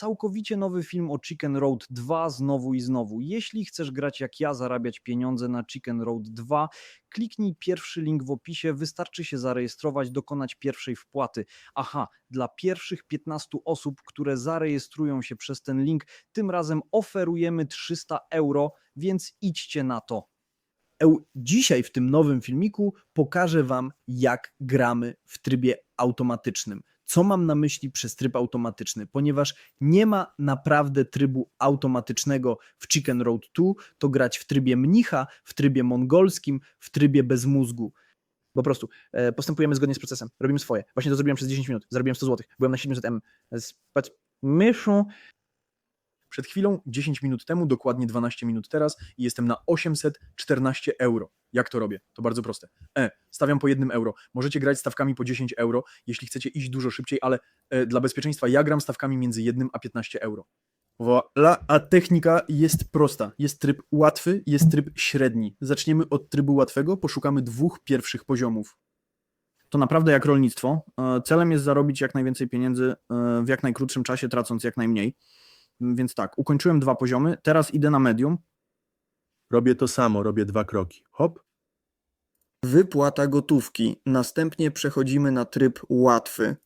całkowicie nowy film o Chicken Road 2 znowu i znowu. Jeśli chcesz grać jak ja, zarabiać pieniądze na Chicken Road 2, kliknij pierwszy link w opisie, wystarczy się zarejestrować, dokonać pierwszej wpłaty. Aha, dla pierwszych 15 osób, które zarejestrują się przez ten link, tym razem oferujemy 300 euro, więc idźcie na to. Dzisiaj w tym nowym filmiku pokażę Wam, jak gramy w trybie automatycznym. Co mam na myśli przez tryb automatyczny? Ponieważ nie ma naprawdę trybu automatycznego w Chicken Road 2, to grać w trybie mnicha, w trybie mongolskim, w trybie bez mózgu. Po prostu e, postępujemy zgodnie z procesem, robimy swoje. Właśnie to zrobiłem przez 10 minut, zarobiłem 100 zł, byłem na 700M. Spać myszą. Przed chwilą, 10 minut temu, dokładnie 12 minut teraz i jestem na 814 euro. Jak to robię? To bardzo proste. E, stawiam po jednym euro. Możecie grać stawkami po 10 euro, jeśli chcecie iść dużo szybciej, ale e, dla bezpieczeństwa ja gram stawkami między 1 a 15 euro. Voilà, a technika jest prosta. Jest tryb łatwy, jest tryb średni. Zaczniemy od trybu łatwego, poszukamy dwóch pierwszych poziomów. To naprawdę jak rolnictwo. E, Celem jest zarobić jak najwięcej pieniędzy e, w jak najkrótszym czasie, tracąc jak najmniej. Więc tak, ukończyłem dwa poziomy, teraz idę na medium. Robię to samo, robię dwa kroki. Hop, Wypłata gotówki. Następnie przechodzimy na tryb łatwy.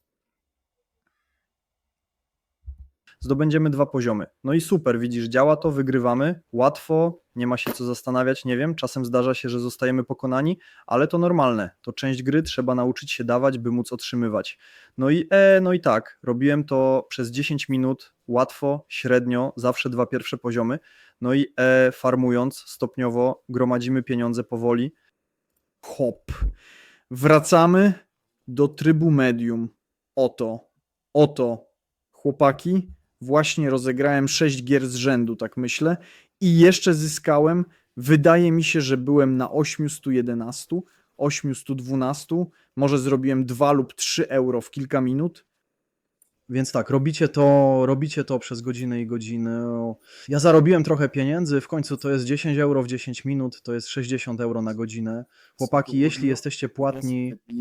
Zdobędziemy dwa poziomy. No i super, widzisz, działa to, wygrywamy, łatwo, nie ma się co zastanawiać, nie wiem, czasem zdarza się, że zostajemy pokonani, ale to normalne, to część gry, trzeba nauczyć się dawać, by móc otrzymywać. No i e, no i tak, robiłem to przez 10 minut, łatwo, średnio, zawsze dwa pierwsze poziomy, no i e, farmując stopniowo, gromadzimy pieniądze powoli. Hop. Wracamy do trybu medium. Oto, oto, chłopaki, właśnie rozegrałem 6 gier z rzędu, tak myślę, i jeszcze zyskałem, wydaje mi się, że byłem na 811, 812, może zrobiłem 2 lub 3 euro w kilka minut. Więc tak, robicie to, robicie to przez godzinę i godzinę. Ja zarobiłem trochę pieniędzy, w końcu to jest 10 euro w 10 minut, to jest 60 euro na godzinę. Chłopaki, jeśli jesteście płatni,